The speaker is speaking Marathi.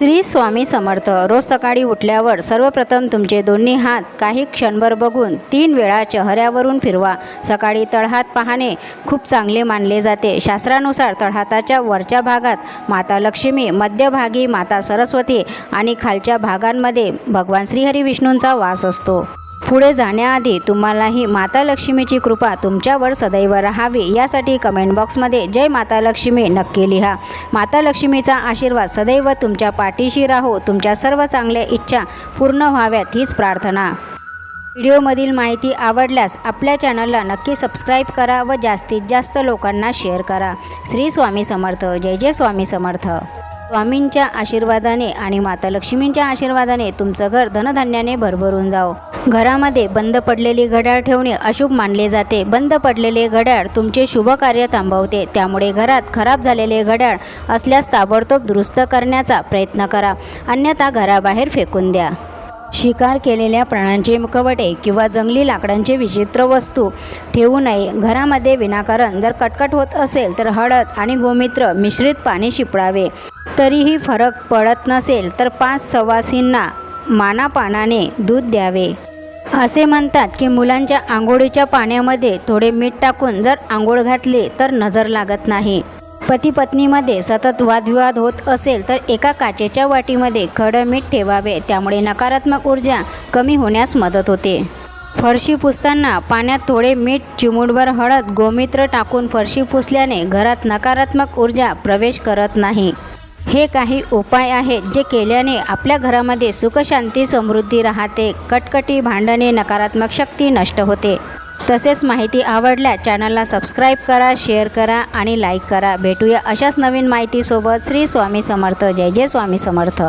श्री स्वामी समर्थ. रोज सकाळी उठल्यावर सर्वप्रथम तुमचे दोन्ही हात काही क्षणभर बघून तीन वेळा चेहऱ्यावरून फिरवा. सकाळी तळहात पाहणे खूप चांगले मानले जाते. शास्त्रानुसार तळहाताच्या वरच्या भागात माता लक्ष्मी मध्यभागी माता सरस्वती आणि खालच्या भागांमध्ये भगवान श्रीहरी विष्णूंचा वास असतो. पुढे जाण्याआधी तुम्हालाही माता लक्ष्मीची कृपा तुमच्यावर सदैव राहावी यासाठी कमेंट बॉक्समध्ये जय माता लक्ष्मी नक्की लिहा. माता लक्ष्मीचा आशीर्वाद सदैव तुमच्या पाठीशी राहो तुमच्या सर्व चांगल्या इच्छा पूर्ण व्हाव्यात हीच प्रार्थना. व्हिडिओमधील माहिती आवडल्यास आपल्या चॅनलला नक्की सबस्क्राईब करा व जास्तीत जास्त लोकांना शेअर करा. श्री स्वामी समर्थ जय जय स्वामी समर्थ. स्वामींच्या आशीर्वादाने आणि माता लक्ष्मींच्या आशीर्वादाने तुमचं घर धनधान्याने भरभरून जाओ घरामध्ये बंद पडलेली घड्याळ ठेवणे अशुभ मानले जाते. बंद पडलेले घड्याळ तुमचे शुभ कार्य थांबवते. त्यामुळे घरात खराब झालेले घड्याळ असल्यास ताबडतोब दुरुस्त करण्याचा प्रयत्न करा. अन्यथा घराबाहेर फेकून द्या. शिकार केलेल्या प्राण्यांचे मुखवटे किंवा जंगली लाकडांचे विचित्र वस्तू ठेवू नये. घरामध्ये विनाकारण जर कटकट होत असेल तर हळद आणि गोमित्र मिश्रित पाणी शिपडावे. तरीही फरक पडत नसेल तर पाच सवासींना मानापानाने दूध द्यावे. असे म्हणतात की मुलांच्या आंघोळीच्या पाण्यामध्ये थोडे मीठ टाकून जर आंघोळ घातली तर नजर लागत नाही. पती पत्नीमध्ये सतत वादविवाद होत असेल तर एका काचेच्या वाटीमध्ये खडं मीठ ठेवावे त्यामुळे नकारात्मक ऊर्जा कमी होण्यास मदत होते. फरशी पुसताना पाण्यात थोडे मीठ चिमूटभर हळद गोमित्र टाकून फरशी पुसल्याने घरात नकारात्मक ऊर्जा प्रवेश करत नाही. हे काही उपाय आहेत जे केल्याने आपल्या घरामध्ये सुखशांती समृद्धी राहते. कटकटी भांडणे नकारात्मक शक्ती नष्ट होते. तसेच माहिती आवडल्या चॅनलला सबस्क्राईब करा शेअर करा आणि लाईक करा. भेटूया अशाच नवीन माहितीसोबत. श्री स्वामी समर्थ. जय जय स्वामी समर्थ.